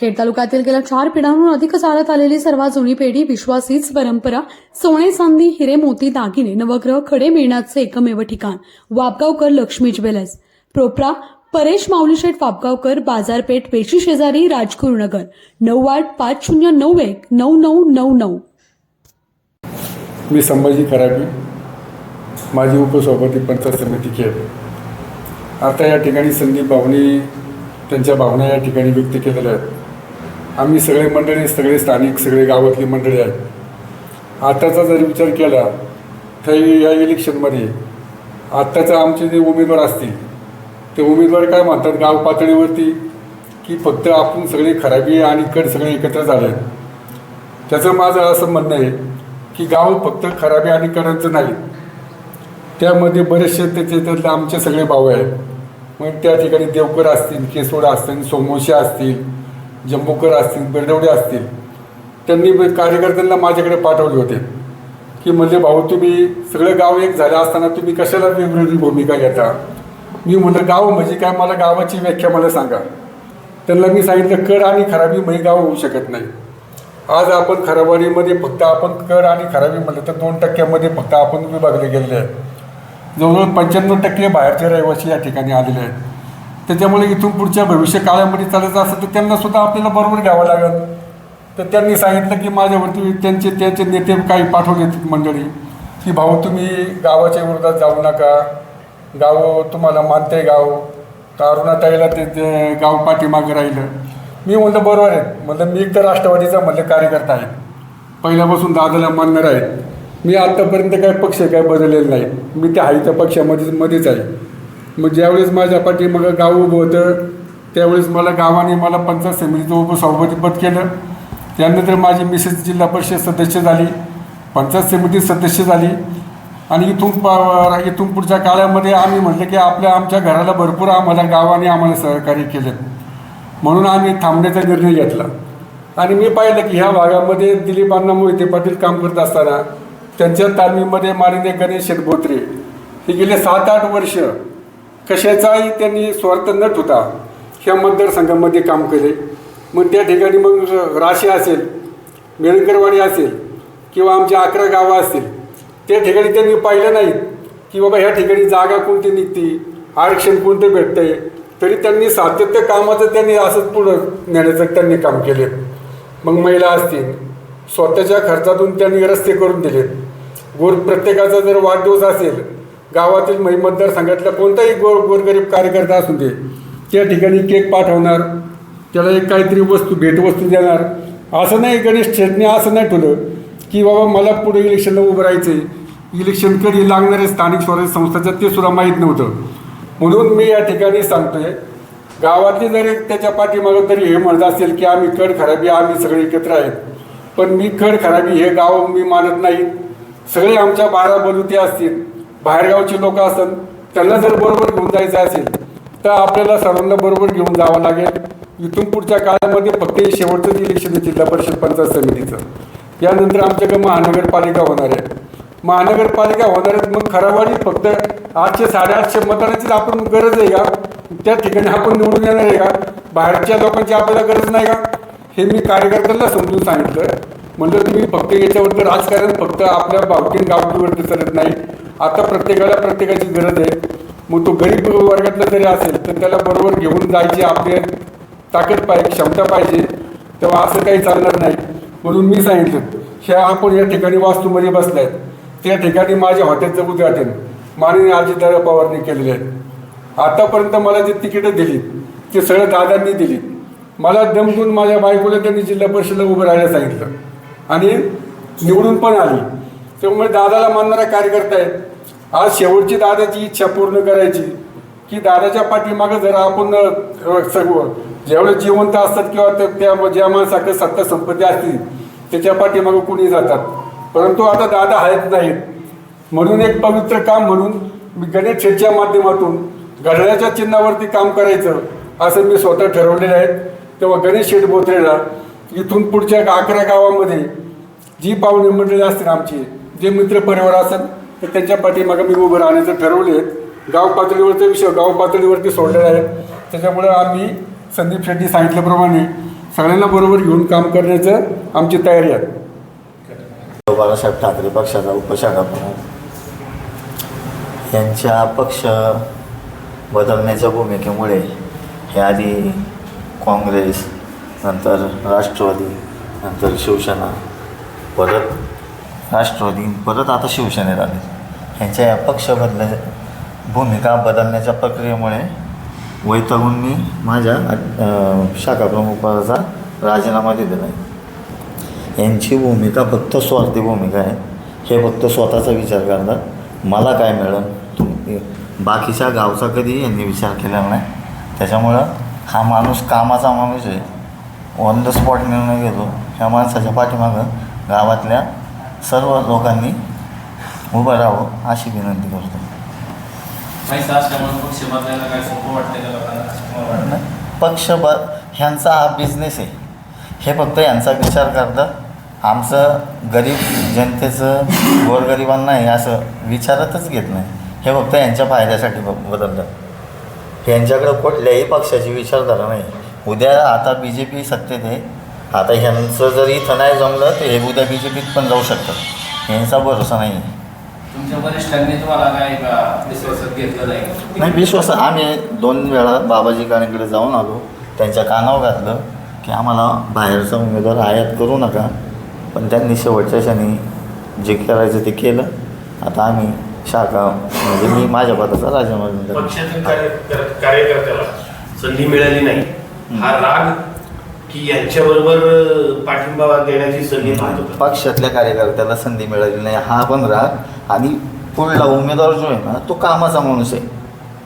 खेड तालुक्यातील गेल्या चार पिढ्यांहून अधिक चालत आलेली सर्वात जुनी पेढी विश्वास हीच परंपरा सोने चांदी हिरे मोती दागिने नवग्रह खडे मिळण्याचे एकमेव ठिकाण वापगावकर लक्ष्मी ज्वेलर्स. प्रोप्रा परेश माऊलीशेठ वापगावकर बाजारपेठ पेशी शेजारी राजगुरुनगर नऊ आठ पाच शून्य नऊ एक नऊ नऊ नऊ नऊ. मी संभाजी खराबी माझी उपसभापती पंचायत समिती खेळ आता या ठिकाणी संदीप भावनी त्यांच्या भावना या ठिकाणी व्यक्त केलेल्या आहेत. आम्ही सगळे मंडळी सगळे स्थानिक सगळे गावातली मंडळी आहेत. आत्ताचा जर विचार केला तर या इलेक्शनमध्ये आत्ताचा आमचे जे उमेदवार असतील ते उमेदवार काय म्हणतात? गाव पातळीवरती की फक्त आपण सगळे खराबी आणि कड सगळे एकत्र झाले. आहेत त्याचं माझं असं म्हणणं आहे की गाव फक्त खराबी आणि कडांचं नाही. त्यामध्ये बरेचसे त्याचे त्यातले आमचे सगळे भाऊ आहेत. मग त्या ठिकाणी देवकर असतील केसोड असतील सोमोशे असतील जम्बूकर असतील बेडवडे असतील त्यांनी कार्यकर्त्यांना माझ्याकडे पाठवले होते. की म्हणजे भाऊ तुम्ही सगळं गाव एक झालं असताना तुम्ही कशाला वेगवेगळी भूमिका घेता? मी म्हणलं गाव म्हणजे काय? मला गावाची व्याख्या मला सांगा. त्यांना मी सांगितलं कर आणि खराबी म्हणजे गाव होऊ शकत नाही. आज आपण खराबारीमध्ये फक्त आपण कर आणि खराबी म्हटलं तर दोन टक्क्यामध्ये फक्त आपण विभागले गेलेले आहेत. जवळजवळ पंच्याण्णव टक्के बाहेरचे रहिवासी या ठिकाणी आलेले आहेत. त्याच्यामुळे इथून पुढच्या भविष्य काळामध्ये चालायचं असेल तर त्यांना सुद्धा आपल्याला बरोबर घ्यावं लागेल. तर त्यांनी सांगितलं की माझ्यावरती त्यांचे त्यांचे नेते काही पाठवलेत मंडळी की भाऊ तुम्ही गावाच्या विरोधात जाऊ नका. गाव तुम्हाला मानते गाव. तर अरुणाताईला ते गाव पाठीमागं राहिलं. मी म्हणलं बरोबर आहे. म्हणलं मी एक तर राष्ट्रवादीचा म्हणलं कार्यकर्ता आहे. पहिल्यापासून दादाला मानणार आहे मी आत्तापर्यंत काय पक्ष काय बदललेला नाही मी त्या हायत्या पक्षामध्ये मध्येच आहे. मग ज्यावेळेस माझ्या पाठीमाग गाव उभं होतं त्यावेळेस मला गावाने मला पंचायत समितीचं सभापतीपद केलं. त्यानंतर माझी मिसेस जिल्हा परिषद सदस्य झाली पंचायत समिती सदस्य झाली. आणि इथून प इथून पुढच्या काळामध्ये आम्ही म्हटलं की आपल्या आमच्या घराला भरपूर आम्हाला गावाने आम्हाला सहकार्य केलं. म्हणून आम्ही थांबण्याचा निर्णय घेतला. आणि मी पाहिलं की ह्या भागामध्ये दिलीपांना मोहिते पाटील काम करत असताना त्यांच्या तालमीमध्ये माननीय गणेश शेटभोत्रे हे गेले सात आठ वर्ष कशाचाही त्यांनी स्वार्थ न ठेवता ह्या मतदारसंघामध्ये काम केले. मग त्या ठिकाणी मग राशी असेल मेळकरवाडी असेल किंवा आमच्या अकरा गावं असतील त्या ठिकाणी त्यांनी पाहिलं नाही की बाबा ह्या ठिकाणी जागा कोणती निघती आरक्षण कोणतं आहे तरी त्यांनी सातत्य कामाचं त्यांनी असंच पुढं नेण्याचं त्यांनी काम केले मग महिला असतील स्वतःच्या खर्चातून त्यांनी रस्ते करून दिलेत. गोर प्रत्येकाचा जर वाढदिवस असेल गावातील मै मतदारसंघातला कोणताही गोर गोरगरीब कार्यकर्ता असू दे त्या ठिकाणी केक पाठवणार त्याला एक काहीतरी वस्तू भेटवस्तू देणार. असं नाही गणेश शेटने असं नाही ठेवलं की बाबा मला पुढे इलेक्शनला उभं राहायचं आहे इलेक्शन कधी लागणारे स्थानिक स्वराज्य संस्थाचं ते सुद्धा माहीत नव्हतं. म्हणून मी या ठिकाणी सांगतोय गावातली जरी त्याच्या पाठीमागं तरी हे म्हणत असेल की आम्ही कड खराबी आम्ही सगळे एकत्र आहेत. पण मी कड खराबी हे गाव मी मानत नाही. सगळे आमच्या बारा बलुते असतील. बाहेरगावची लोक असतात त्यांना जर बरोबर घेऊन जायचं असेल तर आपल्याला सर्वांना बरोबर घेऊन जावं लागेल. इथून पुढच्या काळामध्ये फक्त हे शेवटचंच इलेक्शन आहे जिल्हा परिषद पंचायत समितीचं. यानंतर आमच्याकडे महानगरपालिका होणार आहे. महानगरपालिका होणार आहेत मग खरावाडी फक्त आठशे साडेआठशे मतांचीच आपण गरज आहे का? त्या ठिकाणी आपण निवडून येणार आहे का? बाहेरच्या लोकांची आपल्याला गरज नाही का? हे मी कार्यकर्त्यांना समजून सांगितलं. म्हणजे तुम्ही फक्त याच्यावरती राजकारण फक्त आपल्या बावटीन गावकीवरती चालत नाही. आता प्रत्येकाला प्रत्येकाची गरज आहे. मग तो गरीब वर्गातला जरी असेल तर त्याला बरोबर घेऊन जायची आपली ताकद पाहिजे क्षमता पाहिजे. तेव्हा असं काही चालणार नाही. म्हणून मी सांगितलं ह्या आपण या ठिकाणी वास्तूमध्ये बसल्या आहेत त्या ठिकाणी माझ्या हॉटेलचं उद्घाटन माननीय अजितदादा पवारने केलेले आहे. आतापर्यंत मला जे तिकीटं दिली ते सगळं दादांनी दिली मला दमकून माझ्या बायकोला त्यांनी जिल्हा परिषदेला उभं राहायला सांगितलं. आणि निवडून पण आली. त्यामुळे दादाला मानणारा कार्यकर्ता आहे. आज शेवटची दादाची इच्छा पूर्ण करायची. की दादाच्या पाठीमागं जर आपण सगळं सर्व जेवढे जिवंत असतात किंवा त्या- त्या ज्या माणसाकडे सत्ता संपत्ती असतील त्याच्या पाठीमागं कुणी जातात. परंतु आता दादा आहेत नाहीत. म्हणून एक पवित्र काम म्हणून मी गणेश शेठच्या माध्यमातून घड्याळाच्या चिन्हावरती काम करायचं असं मी स्वतः ठरवलेलं आहे. तेव्हा गणेश शेठ बोत्रेला इथून पुढच्या अकरा गावामध्ये जी पाहुणे मंडळी असतील आमची जे मित्र परिवार असेल तर त्यांच्या पाठीमागं मी उभं राहण्याचं ठरवले गाव पातळीवरचे विषय गाव पातळीवरती सोडलेले आहे. त्याच्यामुळे आम्ही संदीप शेट्टी सांगितल्याप्रमाणे सगळ्यांना बरोबर घेऊन काम करण्याचं आमची तयारी आहे. बाळासाहेब ठाकरे पक्षाचा उपशाखा प्रमुख यांच्या पक्ष बदलण्याच्या भूमिकेमुळे हे आधी काँग्रेस नंतर राष्ट्रवादी नंतर शिवसेना परत राष्ट्रवादी. परत आता शिवसेनेत आले. ह्यांच्या या पक्ष बदल भूमिका बदलण्याच्या प्रक्रियेमुळे वैतागून मी माझ्या शाखाप्रमुखपदाचा राजीनामा दिलेला आहे. यांची भूमिका फक्त स्वार्थी भूमिका आहे. हे फक्त स्वतःचा विचार करतात. मला काय मिळेल? तुम बाकीच्या गावचा कधी यांनी विचार केलेला नाही. त्याच्यामुळं हा माणूस कामाचा माणूस आहे. ऑन द स्पॉट निर्णय घेतो. ह्या माणसाच्या पाठीमागं गावातल्या सर्व लोकांनी उभं राहावं अशी विनंती करतो. पक्ष नाही, ब ह्यांचा हा बिझनेस आहे. हे फक्त यांचा विचार करतात आमचं गरीब जनतेचं गोरगरिबांना हे असं विचारतच घेत नाही. हे फक्त यांच्या फायद्यासाठी ब बदलतात यांच्याकडं कुठल्याही पक्षाची विचारधारा नाही. उद्या आता बी जे पी सत्तेत आहे. आता ह्यांचं जर इथं नाही जमलं तर हे उद्या बी जे पीत पण जाऊ शकतात यांचा भरोसा नाही. आहे तुमच्या वरिष्ठांनी तुम्हाला काय का विश्वासात घेतलं नाही? नाही विश्वास आम्ही दोन वेळा बाबाजी कानेकडे जाऊन आलो. त्यांच्या कानावर घातलं की आम्हाला बाहेरचा उमेदवार आयात करू नका. पण त्यांनी शेवटच्या क्षणी जे करायचं ते केलं. आता आम्ही शाखा म्हणजे मी माझ्या पदाचा राजीनामा पक्षातील कार्यकर्त्याला संधी मिळाली नाही. हा राग की यांच्याबरोबर पाठिंबा देण्याची संधी होता पक्षातल्या कार्यकर्त्याला संधी मिळाली नाही हा पण राग. आणि पुढला उमेदवार जो आहे ना तो कामाचा माणूस आहे.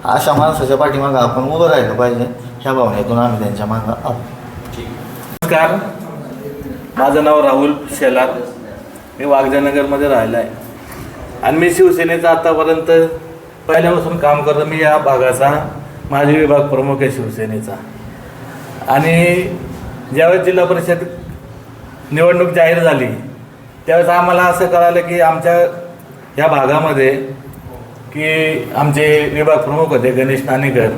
अशा माणसाच्या पाठीमागं आपण उभं राहिलं पाहिजे ह्या भावनेतून आम्ही त्यांच्या मागं आहोत. नमस्कार. माझं नाव राहुल शेलार. मी वागजानगरमध्ये राहिला आहे. आणि मी शिवसेनेचं आतापर्यंत पहिल्यापासून काम करतो मी या भागाचा माजी विभाग प्रमुख आहे शिवसेनेचा. आणि ज्यावेळेस जिल्हा परिषद निवडणूक जाहीर झाली त्यावेळेस आम्हाला असं कळालं की आमच्या या भागामध्ये की आमचे विभाग प्रमुख होते गणेश नाणेकर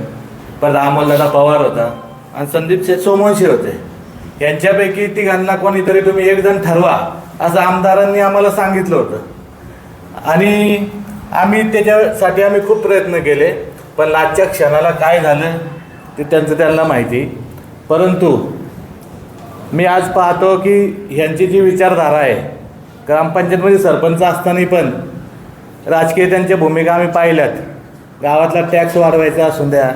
परत अमोलदादा पवार होता आणि संदीप शेठ सोमवंशी होते. यांच्यापैकी तिघांना कोणीतरी तुम्ही एकजण ठरवा असं आमदारांनी आम्हाला सांगितलं होतं. आणि आम्ही त्याच्यासाठी आम्ही खूप प्रयत्न केले पण लाजच्या क्षणाला काय झालं ते त्यांचं त्यांना माहिती. परंतु मी आज पाहतो की ह्यांची जी विचारधारा आहे ग्रामपंचायतमध्ये सरपंच असताना पण राजकीय त्यांच्या भूमिका आम्ही पाहिल्यात. गावातला टॅक्स वाढवायचा असून द्या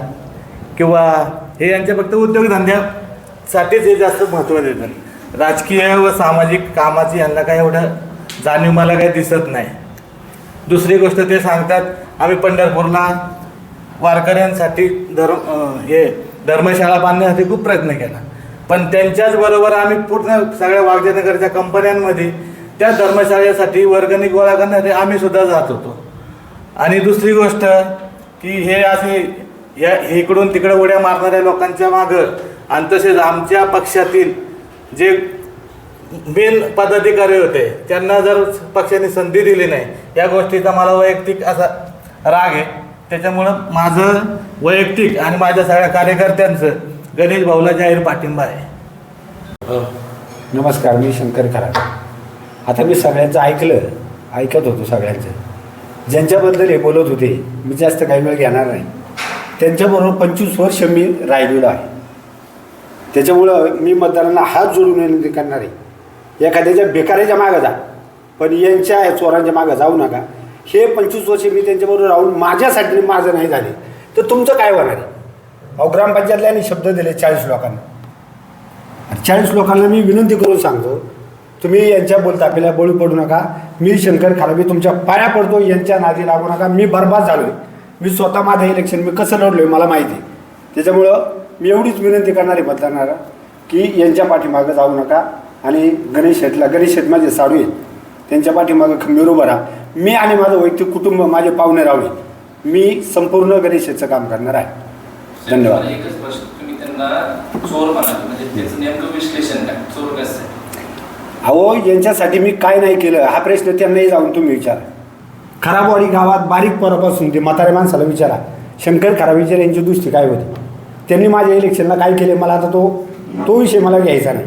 किंवा हे यांच्या फक्त उद्योगधंद्यासाठीच हे जास्त महत्त्व देतात. राजकीय व सामाजिक कामाची यांना काय एवढं जाणीव मला काही दिसत नाही. दुसरी गोष्ट ते सांगतात आम्ही पंढरपूरला वारकऱ्यांसाठी धर्म हे धर्मशाळा बांधण्यासाठी खूप प्रयत्न केला. पण त्यांच्याच बरोबर आम्ही पूर्ण सगळ्या वाघजनगरच्या कंपन्यांमध्ये त्या धर्मशाळेसाठी वर्गणी गोळा करण्यासाठी आम्ही सुद्धा जात होतो. आणि दुसरी गोष्ट की हे असे या इकडून तिकडे उड्या मारणाऱ्या लोकांच्या मागं आणि तसेच आमच्या पक्षातील जे मेन पदाधिकारी होते त्यांना जर पक्षाने संधी दिली नाही या गोष्टीचा मला वैयक्तिक असा राग आहे. त्याच्यामुळं माझं वैयक्तिक आणि माझ्या सगळ्या कार्यकर्त्यांचं गणेश भाऊला जाहीर पाठिंबा आहे. हो. नमस्कार मी शंकर खरात आता मी सगळ्यांचं ऐकलं ऐकत होतो सगळ्यांचं. ज्यांच्याबद्दल हे बोलत होते मी जास्त काही वेळ घेणार नाही. त्यांच्याबरोबर पंचवीस वर्ष मी राहिलेलो आहे. त्याच्यामुळं मी मतदारांना हात जोडून विनंती करणार आहे. एखाद्याच्या बेकाराच्या मागं जा पण यांच्या चोरांच्या मागं जाऊ नका. हे पंचवीस वर्ष मी त्यांच्याबरोबर राहून माझ्यासाठी माझं नाही झाले. तर तुमचं काय होणार आहे? अहो ग्रामपंचायतल्याने शब्द दिले चाळीस लोकांना. चाळीस लोकांना मी विनंती करून सांगतो तुम्ही यांच्या बोलतापेला बळी पडू नका. मी शंकर खालाबी तुमच्या पाया पडतो यांच्या नादी लागू नका. मी बर्बाद झालो आहे मी स्वतः माझं इलेक्शन मी कसं लढलो आहे मला माहिती आहे. त्याच्यामुळं मी एवढीच विनंती करणार आहे मतदारांना की यांच्या पाठीमागं जाऊ नका आणि गणेश शेठला गणेश शेठ माझे साडू आहेत. त्यांच्या पाठीमागं खंबीर उभं राहा. मी आणि माझं वैयक्तिक कुटुंब माझे पाहुणे रावले मी संपूर्ण गणेश शेठचं काम करणार आहे. धन्यवाद. मला एकच प्रश्न तुम्ही त्यांना चोर म्हणाल म्हणजे त्याचं नेमकं विश्लेषण काय? चोर कसं आहे? अहो यांच्यासाठी मी काय नाही केलं. हा प्रश्न त्यांनाही जाऊन तुम्ही विचारा. खराबवाडी गावात बारीक पोरापासून ते म्हाताऱ्या माणसाला विचारा. शंकर खराबीचर यांची दृष्टी काय होती? त्यांनी माझ्या इलेक्शनला काय केले? मला आता तो तो विषय मला घ्यायचा नाही.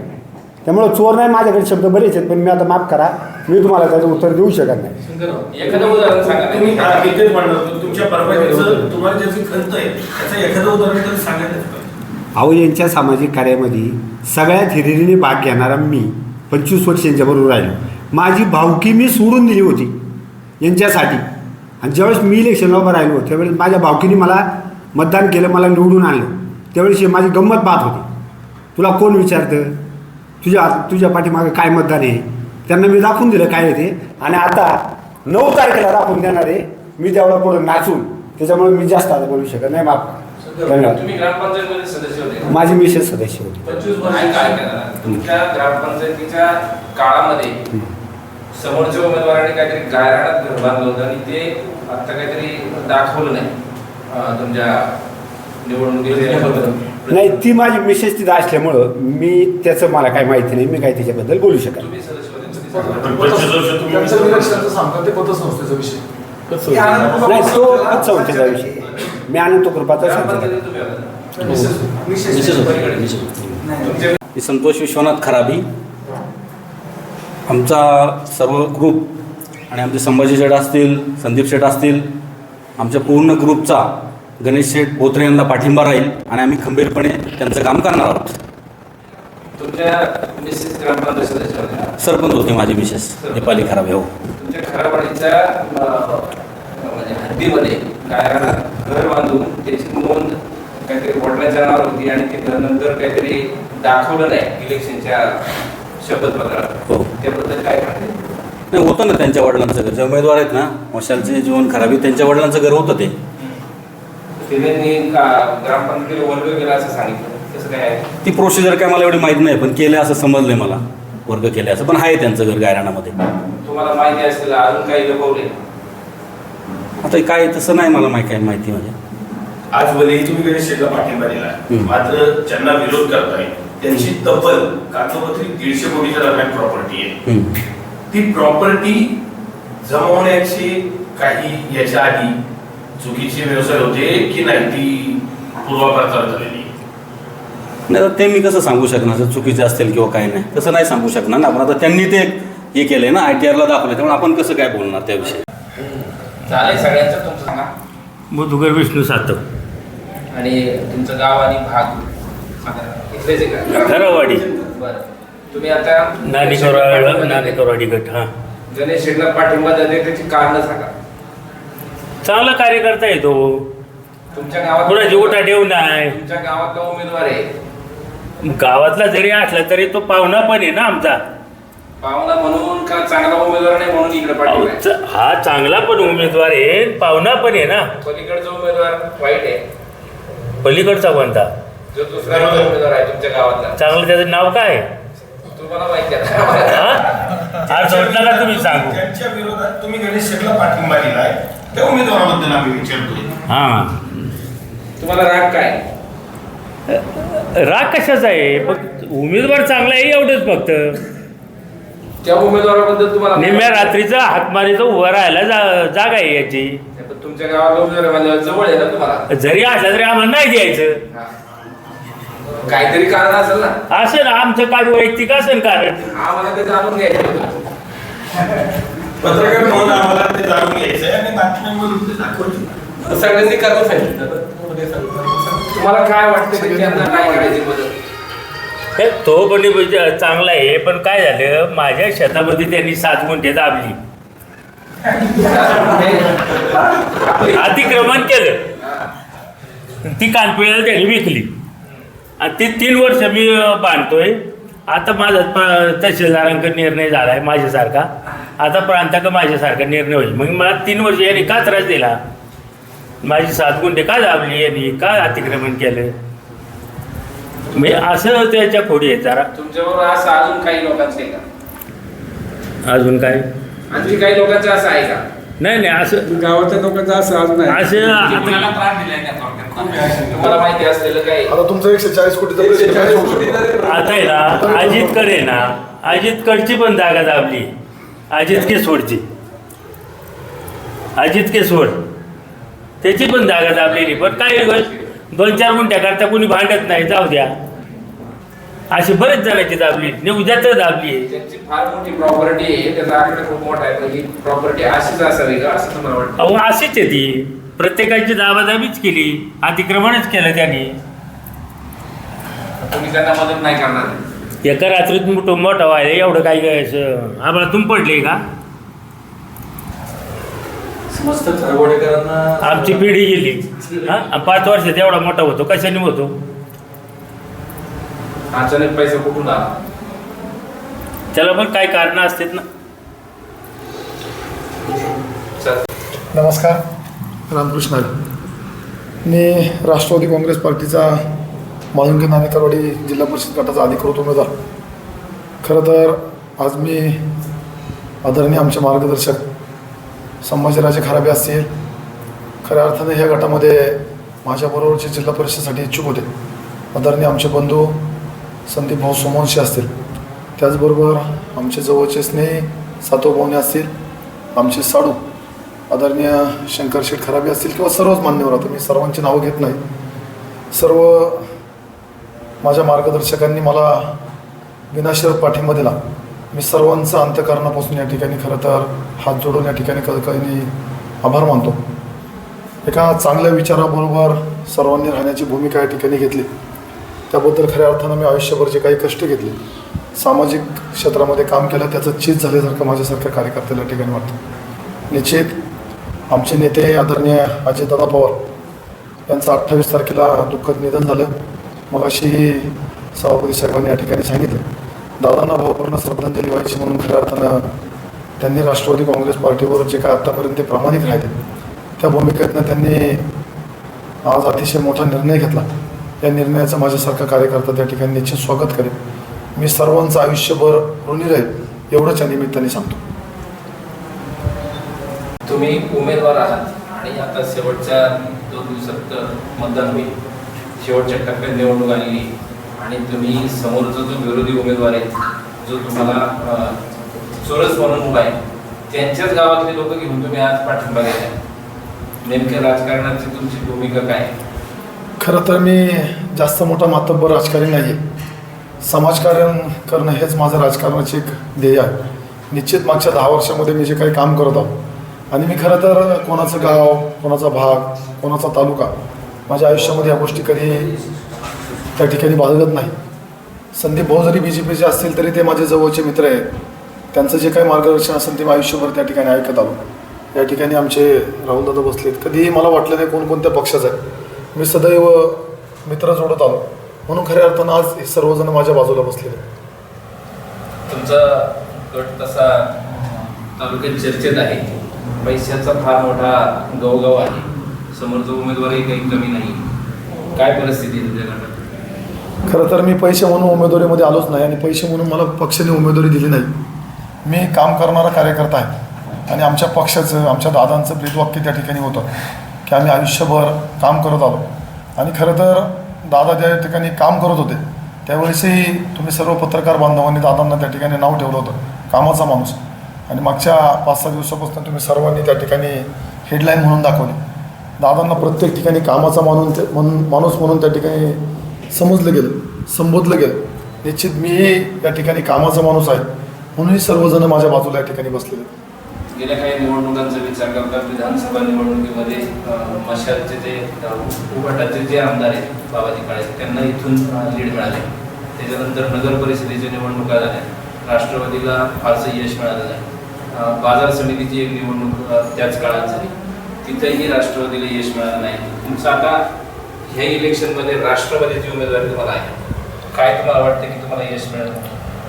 त्यामुळं चोर नाही माझ्याकडे शब्द बरेच आहेत पण मी आता माफ करा. मी तुम्हाला त्याचं उत्तर देऊ शकत नाही. एखादं उदाहरण सांगा. तुम्ही हा, मी तेच म्हणणार होतो. तुमच्या परवानगीचं तुम्हाला ज्याची खंत आहे त्याचं एखादं उदाहरण तरी सांगायलाच पाहिजे अहो यांच्या सामाजिक कार्यामध्ये सगळ्यात हिरिरीने भाग घेणारा मी पंचवीस वर्ष यांच्याबरोबर राहिलो. माझी भावकी मी सोडून दिली होती यांच्यासाठी. आणि ज्यावेळेस मी इलेक्शनला उभं राहिलो त्यावेळेस माझ्या भावकीने मला मतदान केलं मला निवडून आणलं. त्यावेळेस ही माझी गंमत पाहत होती. तुला कोण विचारतं? तुझ्या तुझ्या पाठीमागं काय मतदान आहे? त्यांना मी दाखवून दिलं काय आहे ते. आणि आता नऊ तारखेला दाखवून देणार आहे. मी तेवढा पुढं नाचून त्याच्यामुळे मी जास्त आता बोलू शकत नाही. माफ करा. धन्यवाद. तुम्ही ग्रामपंचायतमध्ये सदस्य होते. का? माझी मिसेस सदस्य होती. पंचवीस वर्ष काय तुमच्या ग्रामपंचायतीच्या काळामध्ये समोरच्या उमेदवाराने काहीतरी गायरानात घर बांधलं होतं आणि ते आता काहीतरी दाखवलं नाही. तुमच्या निवडणुकीत नाही ती माझी मिसेस तिथं असल्यामुळं मी त्याचं मला काय माहिती नाही. मी काय त्याच्याबद्दल बोलू शकत त्यांचं निरीक्षणाचं ते पतसंस्थेचा विषय नाही तो पतसंस्थेचा विषय मी कृपाचा मी संतोष विश्वनाथ खराबी. आमचा सर्व ग्रुप आणि आमचे संभाजी शेठ असतील संदीप शेठ असतील आमच्या पूर्ण ग्रुपचा गणेश शेठ बोत्रे यांना पाठिंबा राहील आणि आम्ही खंबीरपणे त्यांचं काम करणार आहोत. तुमच्या सरपंच होते माझी मिसेस. नेपाली खराबे हो. म्हणजे घर बांधून त्याची नोंद काहीतरी वडिलांच्या नावावर होती आणि ते नंतर काहीतरी दाखवलं नाही इलेक्शनच्या शपथपत्रात. हो. त्याबद्दल काय नाही होतं ना त्यांच्या वडिलांचं घर. जे उमेदवार आहेत ना मशालचे जीवन खराबी त्यांच्या वडिलांचं घर होतं ते. त्यांनी ग्रामपंचायतीला वर्ग केला असं सांगितलं? तसं काय आहे? ती प्रोसिजर काय मला एवढी माहीत नाही पण केले असं समजलंय मला. वर्ग केले असं पण आहे त्यांचं घर गायराणामध्ये तुम्हाला माहिती असेल अजून काही लपवले आता काय तसं नाही मला माहिती काय माहिती म्हणजे. आज भलेही तुम्ही गणेश शेठला पाठिंबा दिला. मात्र ज्यांना विरोध करताय त्यांची तब्बल कागदोपत्री दीडशे कोटीच्या दरम्यान प्रॉपर्टी आहे. ती प्रॉपर्टी जमवण्याचे काही याच्या आधी चुकीचे व्यवसाय होते की नाही ती पूर्वापार चालत आलेली? नाही तर ते मी कसं सांगू शकणार? जर चुकीचे असतील किंवा काय नाही. तसं नाही सांगू शकणार ना आपण. आता त्यांनी ते हे केलंय ना आय टी आरला दाखवलं त्यामुळे आपण कसं काय बोलणार त्याविषयी? चालेल सगळ्यांचं तुमचं सांगा विष्णू सातव. आणि तुमचं गाव आणि भाग? सांगा. इथलेच आहे का? खरावाडी बरं. तुम्ही आता नाणेकरवाडी नाणेकरवाडी गट हां. गणेश शेठला पाठिंबा देते त्याची कारण सांगा. चांगला कार्यकर्ता आहे तो. तुमच्या गावात कोणाची उठा ठेवू नाही. तुमच्या गावातला उमेदवार आहे. गावातला जरी असला तरी तो पाहुणा पण आहे ना आमचा. पाहुणा म्हणून का चांगला उमेदवार नाही म्हणून इकडे अहो, आहे? च- हा चांगला पण उमेदवार आहे पाहुणा पण आहे ना. पलीकडचा उमेदवार वाईट आहे. पलीकडचा कोणता? जो दुसरा उमेदवार आहे तुमच्या गावातला. चांगलं त्याचं नाव काय? तुम्हाला माहिती आहे हा? का तुम्ही सांगू? त्यांच्या विरोधात तुम्ही गणेश शेठला पाठिंबा दिलाय. त्या उमेदवाराबद्दल आम्ही विचारतोय. हां. तुम्हाला राग काय? राग कशाचा आहे. फक्त उमेदवार चांगला आहे एवढंच फक्त. त्या उमेदवाराबद्दल तुम्हाला निम्म्या रात्रीचा हातमारीचा उभा राहायला जा जागा आहे याची. पण तुमच्या उमेदवार आहे म्हणल्यावर जवळ आहे ना तुम्हाला? जरी असला तरी आम्हाला नाही द्यायचं. हा. काहीतरी कारण असेल ना? असेल आमचं काय वैयक्तिक असेल कारण. आम्हाला ते जाणून घ्यायचं होतं. पत्रकार म्हणून आम्हाला ते जाणून घ्यायचंय आणि बातम्यांमधून ते दाखवायचं सगळ्यांनी करून सांगितलं. तुम्हाला काय वाटतं की त्यांना काय करायची हे तो पण चांगला आहे पण काय झालं माझ्या शेतामध्ये त्यांनी सात गुंठे दाबली. अतिक्रमण केलं. ती कानपिळ्याला त्यांनी विकली. आणि ती तीन वर्ष मी अं, बांधतोय. आता माझा प- तहसीलदारांकडे निर्णय झाला आहे माझ्यासारखा. आता प्रांताकडे माझ्यासारखा निर्णय होईल. मग मला तीन वर्ष यांनी का त्रास दिला. माझी सात गुंठे का दाबली यांनी? का अतिक्रमण केलं? मी असं त्याच्या खोडी आहे जरा. तुमच्याबरोबर असं अजून काही लोकांचं आहे का? अजून काय? आणखी काही लोकांचं असं आहे का? नाही नाही असं गावाच्या लोकांचं असं अजून आहे. असं आता- तुम्हाला माहिती असलेलं काही आता तुमचं एकशे चाळीस कोटीचा प्रश्न काय होऊ शकतो? आता आहे ना अजित कडे ना अजित कडची पण जागा दाबली. अजित केसोडची अजित केसोड त्याची पण जागा दाबलेली पण काय गोष्ट दोन चार करता कोणी भांडत नाही जाऊ द्या. अशी बरेच जणांची दाबली. ने उद्या तर दाबली आहे. त्यांची फार मोठी प्रॉपर्टी आहे त्याचा आकडा खूप मोठा आहे पण ही प्रॉपर्टी अशीच असावी का असं तुम्हाला वाटतं? अहो अशीच आहे ती. प्रत्येकाची दाबादाबीच केली अतिक्रमणच केलं त्यांनी. तुम्ही त्यांना मदत नाही करणार. एका रात्रीत मोठं मोठं व्हायला एवढं काही काय असं? आम्हाला तुम पडले का? आमची पिढी गेली. हा? पाच वर्षात एवढा मोठा होतो. कशाने होतो? अचानक पैसा कुठून आला? त्याला पण काही कारण असतात ना. चल. नमस्कार. रामकृष्ण. मी राष्ट्रवादी काँग्रेस पार्टीचा मालुंगी नाणेकरवाडी जिल्हा परिषद गटाचा अधिकृत उमेदवार. खरं तर आज मी आदरणीय आमचे मार्गदर्शक संभाजीराजे खराबे असतील खऱ्या अर्थाने ह्या गटामध्ये माझ्याबरोबरचे जिल्हा परिषदेसाठी इच्छुक होते. आदरणीय आमचे बंधू संदीप भाऊ सोमवंशी असतील. त्याचबरोबर आमचे जवळचे स्नेही सातो भाऊने असतील आमचे साडू आदरणीय शंकर शेठ खराबे असतील किंवा सर्वच मान्यवर आता मी सर्वांची नावं घेत नाही. सर्व माझ्या मार्गदर्शकांनी मला विनाशरत पाठिंबा दिला. मी सर्वांचं अंतकरणापासून या ठिकाणी खरं तर हात जोडून या ठिकाणी कधी आभार मानतो. एका चांगल्या विचाराबरोबर सर्वांनी राहण्याची भूमिका या ठिकाणी घेतली. त्याबद्दल खऱ्या अर्थानं मी आयुष्यभर जे काही कष्ट घेतले सामाजिक क्षेत्रामध्ये काम केलं त्याचं चीज झाल्यासारखं माझ्यासारख्या कार्यकर्त्याला या ठिकाणी वाटतं. निश्चित आमचे नेते आदरणीय अजितदादा पवार यांचं अठ्ठावीस तारखेला दुःखद निधन झालं मग अशी सभापती साहेबांनी या ठिकाणी सांगितलं. दादांना भावपूर्ण श्रद्धांजली व्हायची म्हणून खऱ्या अर्थानं त्यांनी राष्ट्रवादी काँग्रेस पार्टीवर जे काय आत्तापर्यंत ते प्रामाणिक राहिले त्या भूमिकेतनं त्यांनी आज अतिशय मोठा निर्णय घेतला. या निर्णयाचं माझ्यासारखा कार्यकर्ता त्या ठिकाणी निश्चित स्वागत करेल मी सर्वांचं आयुष्यभर ऋणी राहील एवढंच या निमित्ताने सांगतो. तुम्ही उमेदवार आहात आणि आता शेवटच्या दोन दिवसात मतदान होईल. शेवटच्या टप्प्यात निवडणूक आलेली आणि तुम्ही समोरचा जो विरोधी उमेदवार आहे जो तुम्हाला चोरस म्हणून उभा आहे त्यांच्याच गावातले लोक घेऊन तुम्ही आज पाठिंबा देताय. नेमक्या राजकारणाची तुमची भूमिका काय? खरं तर मी जास्त मोठा मातब्बर राजकारणी नाही आहे समाजकारण करणं हेच माझं राजकारणाचे एक ध्येय आहे. निश्चित मागच्या दहा वर्षामध्ये मी जे काही काम करत आहो आणि मी खरं तर कोणाचं गाव कोणाचा भाग कोणाचा तालुका माझ्या आयुष्यामध्ये या गोष्टी कधी त्या ठिकाणी बाळगत नाही. संदीप भाऊ जरी बी जे पीचे असतील तरी ते माझे जवळचे मित्र आहेत. त्यांचं जे काही मार्गदर्शन असेल ते मी आयुष्यभर त्या ठिकाणी ऐकत आलो. या ठिकाणी आमचे राहुलदादा बसलेत कधीही मला वाटलं नाही कोणकोणत्या पक्षाचं आहे. मी सदैव मित्र जोडत आलो. म्हणून खऱ्या अर्थानं आज हे सर्वजण माझ्या बाजूला बसलेले आहेत. तुमचा गट तसा तालुक्यात चर्चेत आहे. पैशाचा फार मोठा गवगव आहे. समोरचा उमेदवारही काही कमी नाही. काय परिस्थिती आहे तुमच्या गटात? खरं तर मी पैसे म्हणून उमेदवारीमध्ये आलोच नाही आणि पैसे म्हणून मला पक्षाने उमेदवारी दिली नाही. मी काम करणारा कार्यकर्ता आहे आणि आमच्या पक्षाचं आमच्या दादांचं ब्रीदवाक्य त्या ठिकाणी होतं की आम्ही आयुष्यभर काम करत आलो. आणि खरं तर दादा ज्या ठिकाणी काम करत होते त्यावेळेसही तुम्ही सर्व पत्रकार बांधवांनी दादांना त्या ठिकाणी नाव ठेवलं होतं कामाचा माणूस. आणि मागच्या पाच सहा दिवसापासून तुम्ही सर्वांनी त्या ठिकाणी हेडलाईन म्हणून दाखवली. दादांना प्रत्येक ठिकाणी कामाचा मानून ते म्हणून माणूस म्हणून त्या ठिकाणी समजलं गेलं. संबोधलं गेलं. निश्चित मी या ठिकाणी कामाचा माणूस आहे. म्हणूनही सर्वजण माझ्या बाजूला या ठिकाणी बसलेले गेल्या काही निवडणुकांचा विचार करता विधानसभा निवडणुकीमध्ये मशालचे जे अं, जे आमदार आहेत बाबाजी काळे त्यांना इथून लीड मिळाले. त्याच्यानंतर नगर परिषदेच्या निवडणुका झाल्या. राष्ट्रवादीला फारसं यश मिळालं नाही. बाजार समितीची एक निवडणूक त्याच काळात झाली. तिथेही राष्ट्रवादीला यश मिळालं नाही. तुमचं आता हे इलेक्शनमध्ये राष्ट्रवादीची उमेदवारी तुम्हाला आहे. काय तुम्हाला वाटतं की तुम्हाला यश मिळेल?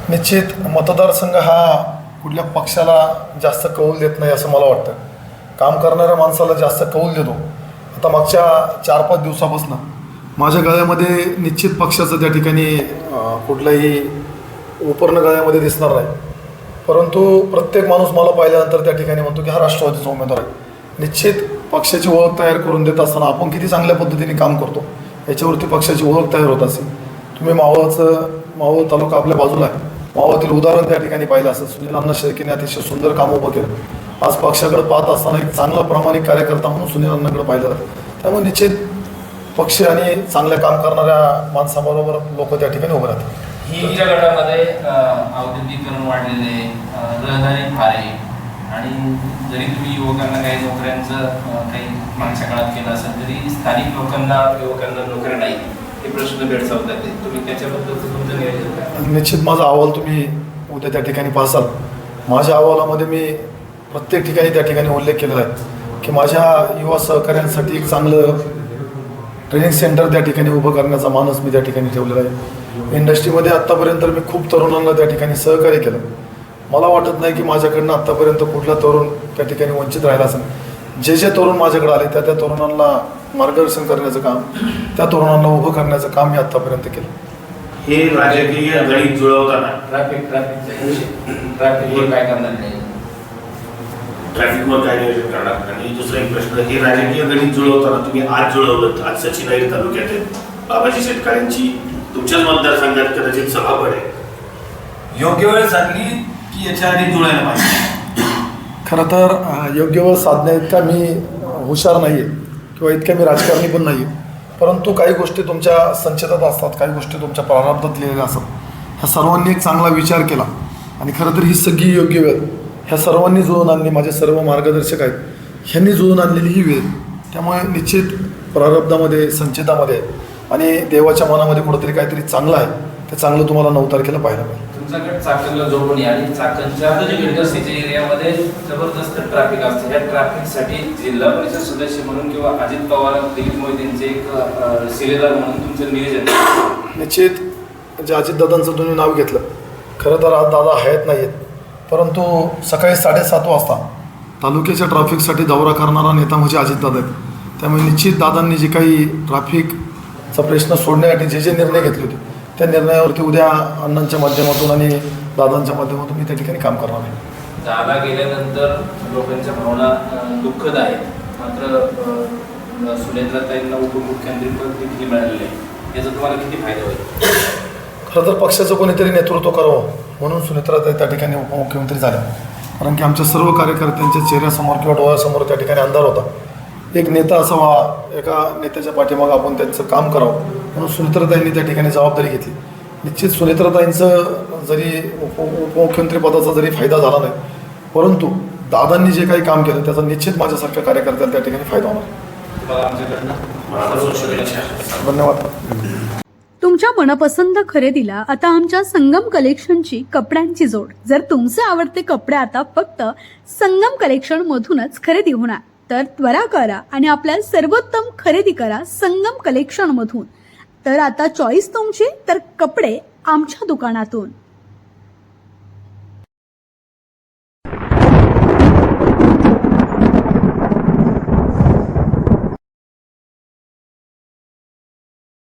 निश्चित. मतदारसंघ हा कुठल्या पक्षाला जास्त कौल देत नाही असं मला वाटतं. काम करणाऱ्या माणसाला जास्त कौल देतो. आता मागच्या चार पाच दिवसापासून माझ्या गळ्यामध्ये निश्चित पक्षाचं त्या ठिकाणी अं, कुठलंही उपर्ण गळ्यामध्ये दिसणार नाही. परंतु प्रत्येक माणूस मला पाहिल्यानंतर त्या ठिकाणी म्हणतो की हा राष्ट्रवादीचा उमेदवार आहे. निश्चित पक्षाची ओळख तयार करून देत असताना आपण किती चांगल्या पद्धतीने काम करतो याच्यावरती पक्षाची ओळख तयार होत असेल. तुम्ही मावळचं मावळ तालुका आपल्या बाजूला आहे. मावळातील उदाहरण त्या ठिकाणी पाहिलं असं सुनील अण्णा शेळकेने अतिशय सुंदर काम उभं केलं. आज पक्षाकडे पाहत असताना एक चांगला प्रामाणिक कार्यकर्ता म्हणून सुनील अण्णाकडे पाहिलं जातं. त्यामुळे निश्चित पक्ष आणि चांगलं काम करणाऱ्या माणसाबरोबर लोक त्या ठिकाणी उभे राहतात. ही तुमच्या गटामध्ये औद्योगिकरण वाढलेले रहदारी फारे आणि जरी तुम्ही युवकांना काही नोकऱ्यांचं काही मागच्या काळात केलं असेल तरी स्थानिक लोकांना युवकांना नोकऱ्या नाही हे प्रश्न भेडसावतात तुम्ही त्याच्याबद्दल तुमचं नियोजन निश्चित माझा अहवाल तुम्ही उद्या त्या ठिकाणी पाहसाल माझ्या अहवालामध्ये मी प्रत्येक ठिकाणी त्या ठिकाणी उल्लेख केलेला आहे की माझ्या युवा सहकाऱ्यांसाठी एक चांगलं ट्रेनिंग सेंटर त्या ठिकाणी उभं करण्याचा मानस मी त्या ठिकाणी ठेवलेला आहे. इंडस्ट्रीमध्ये आत्तापर्यंत मी खूप तरुणांना त्या ठिकाणी सहकार्य केलं. मला वाटत नाही की माझ्याकडनं आत्तापर्यंत कुठला तरुण त्या ठिकाणी वंचित राहिला असेल. जे जे तरुण माझ्याकडे आले त्या त्या तरुणांना मार्गदर्शन करण्याचं काम त्या तरुणांना उभं करण्याचं काम मी आत्तापर्यंत केलं. हे राजकीय गणित जुळवताना ट्रॅफिक ट्रॅफिकचा ट्रॅफिकवर काय करणार नाही. ट्रॅफिकवर काय नियोजन करणार? आणि दुसरा एक प्रश्न हे राजकीय गणित जुळवताना तुम्ही आज जुळवलं आज सचिनाई तालुक्यातील बाबाजी शेतकऱ्यांची तुमच्याच मतदारसंघात कदाचित सभा पडेल. योग्य वेळ साधली की याच्या आधी जुळायला पाहिजे. खरं तर योग्य वेळ साधण्या इतका मी हुशार नाही आहे किंवा इतक्या मी राजकारणी पण नाही आहे परंतु काही गोष्टी तुमच्या संचेतात असतात काही गोष्टी तुमच्या प्रारब्धात लिहिलेल्या असतात. ह्या सर्वांनी एक चांगला विचार केला. आणि खरं तर ही सगळी योग्य वेळ ह्या सर्वांनी जुळून आणली माझे सर्व मार्गदर्शक आहेत ह्यांनी जुळून आणलेली ही वेळ. त्यामुळे निश्चित प्रारब्धामध्ये संचितामध्ये आणि देवाच्या मनामध्ये कुठंतरी काहीतरी चांगलं आहे. ते चांगलं तुम्हाला नऊ तारखेला पाहायला मिळेल. तुमचा गट चाकणला जोडून आहे आणि चाकणच्या इंडस्ट्रीच्या एरियामध्ये जबरदस्त ट्रॅफिक असते या ट्रॅफिकसाठी जिल्हा परिषद सदस्य म्हणून किंवा अजित पवार दिलीप यांचे एक शिलेदार म्हणून तुमचं नियोजन निश्चित म्हणजे निश्चित जे अजितदादांचं तुम्ही नाव घेतलं. खरं तर आज दादा हयात नाही आहेत परंतु सकाळी साडेसात वाजता तालुक्याच्या ट्रॅफिकसाठी दौरा करणारा नेता म्हणजे अजितदादा आहेत. त्यामुळे निश्चित दादांनी जे काही ट्रॅफिकचा प्रश्न सोडण्यासाठी जे जे निर्णय घेतले होते त्या निर्णयावरती उद्या अण्णांच्या माध्यमातून आणि दादांच्या माध्यमातून मी त्या ठिकाणी काम करणार आहे. दादा गेल्यानंतर लोकांच्या भावना दुःखद आहेत. मात्र अं, सुनेत्राताईंना उपमुख्यमंत्री पद देखील मिळालेलं आहे याचा तुम्हाला किती फायदा होईल? खरं तर पक्षाचं कोणीतरी नेतृत्व करावं म्हणून सुनेत्राताई त्या ठिकाणी उपमुख्यमंत्री झाल्या. कारण की आमच्या सर्व कार्यकर्त्यांच्या चेहऱ्यासमोर किंवा डोळ्यासमोर त्या ठिकाणी अंधार होता. एक नेता असावा एका नेत्याच्या पाठीमागं आपण त्यांचं काम करावं म्हणून सुनेत्रताईंनी त्या ठिकाणी जबाबदारी घेतली. निश्चित सुनेत्रताईंचं जरी उप उपमुख्यमंत्री जरी फायदा झाला नाही परंतु दादांनी जे काही काम केलं त्याचा निश्चित माझ्यासारख्या कार्यकर्त्याला त्या ठिकाणी फायदा होणार. धन्यवाद. तुमच्या मनपसंत खरेदीला आता आमच्या संगम कलेक्शनची कपड्यांची जोड. जर तुमचे आवडते कपडे आता फक्त संगम कलेक्शन मधूनच खरेदी होणार. तर त्वरा करा आणि आपल्या सर्वोत्तम खरेदी करा संगम कलेक्शनमधून तर आता चॉईस तुमची तर कपडे आमच्या दुकानातून.